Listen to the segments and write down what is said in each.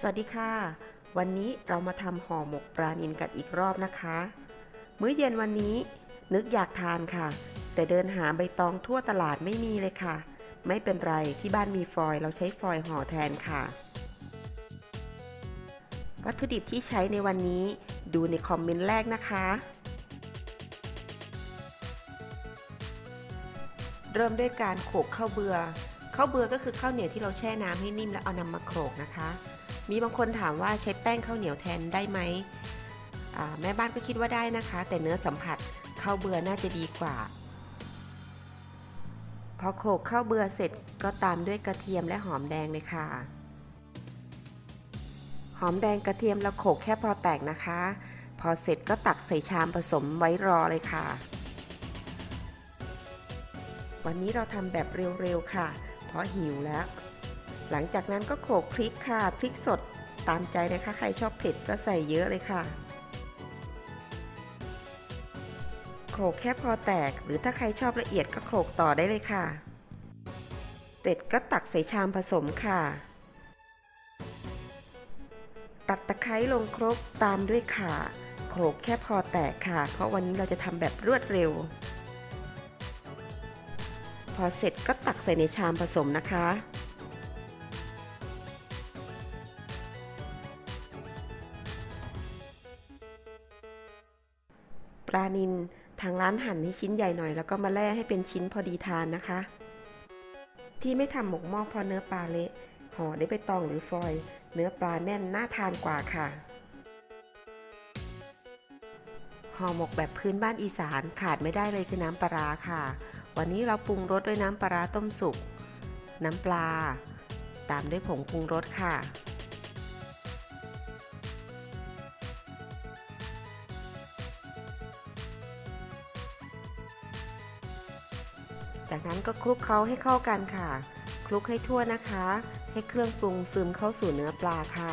สวัสดีค่ะ วันนี้เรามาทำห่อหมกปลานิลกันอีกรอบนะคะ มื้อเย็นวันนี้นึกอยากทานค่ะ แต่เดินหาใบตองทั่วตลาดไม่มีเลยค่ะ ไม่เป็นไรที่บ้านมีฟอยเราใช้ฟอยห่อแทนค่ะ วัตถุดิบที่ใช้ในวันนี้ดูในคอมเมนต์แรกนะคะ เริ่มด้วยการโขลกข้าวเบือข้าวเบือก็คือข้าวเหนียวที่เราแช่น้ำให้นิ่มแล้วเอานำมาโขลกนะคะ มีบางคนถามว่าใช้แป้งข้าวเหนียวแทนได้ไหมแม่บ้านก็คิดว่าได้นะคะ แต่เนื้อสัมผัสข้าวเบือน่าจะดีกว่า พอโขลกข้าวเบือเสร็จก็ตามด้วยกระเทียมและหอมแดงเลยค่ะ หอมแดงกระเทียมเราโขลกแค่พอแตกนะคะ พอเสร็จก็ตักใส่ชามผสมไว้รอเลยค่ะ วันนี้เราทำแบบเร็วๆค่ะ เพราะหิวแล้ว หลังจากนั้นก็โขลกพริกค่ะ พริกสดตามใจนะคะ ใครชอบเผ็ดก็ใส่เยอะเลยค่ะ โขลกแค่พอแตก หรือถ้าใครชอบละเอียดก็โขลกต่อได้เลยค่ะ เสร็จก็ตักใส่ชามผสมค่ะ ตัดตะไคร้ลงครกตามด้วยข่าโขลกแค่พอแตกค่ะ เพราะวันนี้เราจะทำแบบรวดเร็ว พอเสร็จก็ตักใส่ในชามผสมนะคะ ปลานิลทางร้านหั่นให้ชิ้นใหญ่หน่อย แล้วก็มาแล่ให้เป็นชิ้นพอดีทานนะคะ ที่ไม่ทำหมกหม้อเพราะเนื้อปลาเละห่อได้ใบตองหรือฟอย เนื้อปลาแน่นน่าทานกว่าค่ะห่อหมกแบบพื้นบ้านอีสานขาดไม่ได้เลยคือน้ำปลาค่ะ วันนี้เราปรุงรสด้วยน้ำปลาต้มสุก น้ำปลา ตามด้วยผงปรุงรสค่ะ จากนั้นก็คลุกเคล้าให้เข้ากันค่ะ คลุกให้ทั่วนะคะ ให้เครื่องปรุงซึมเข้าสู่เนื้อปลาค่ะ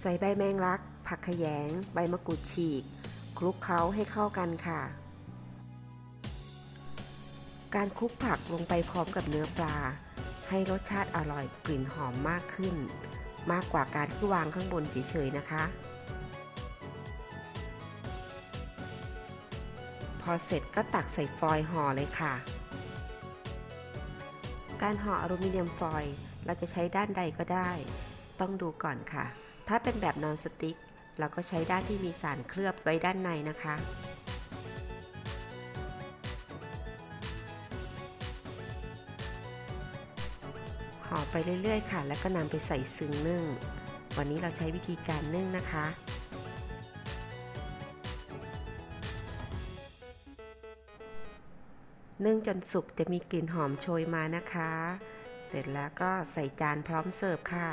ใส่ใบแมงลัก ผักขยง ใบมะกรูดฉีก คลุกเคล้าให้เข้ากันค่ะ การคลุกผักลงไปพร้อมกับเนื้อปลา ให้รสชาติอร่อยกลิ่นหอมมากขึ้น มากกว่าการที่วางข้างบนเฉยๆนะคะ อเสร็จก็ตักใส่ฟอยล์ห่อเลยค่ะ การห่ออลูมิเนียมฟอยล์เราจะใช้ด้านใดก็ได้ ต้องดูก่อนค่ะ ถ้าเป็นแบบนอนสติ๊กเราก็ใช้ด้านที่มีสารเคลือบไว้ด้านในนะคะ ห่อไปเรื่อยๆค่ะ แล้วก็นำไปใส่ซึ้งนึ่ง วันนี้เราใช้วิธีการนึ่งนะคะ นึ่งจนสุกจะมีกลิ่นหอมโชยมานะคะ เสร็จแล้วก็ใส่จานพร้อมเสิร์ฟค่ะ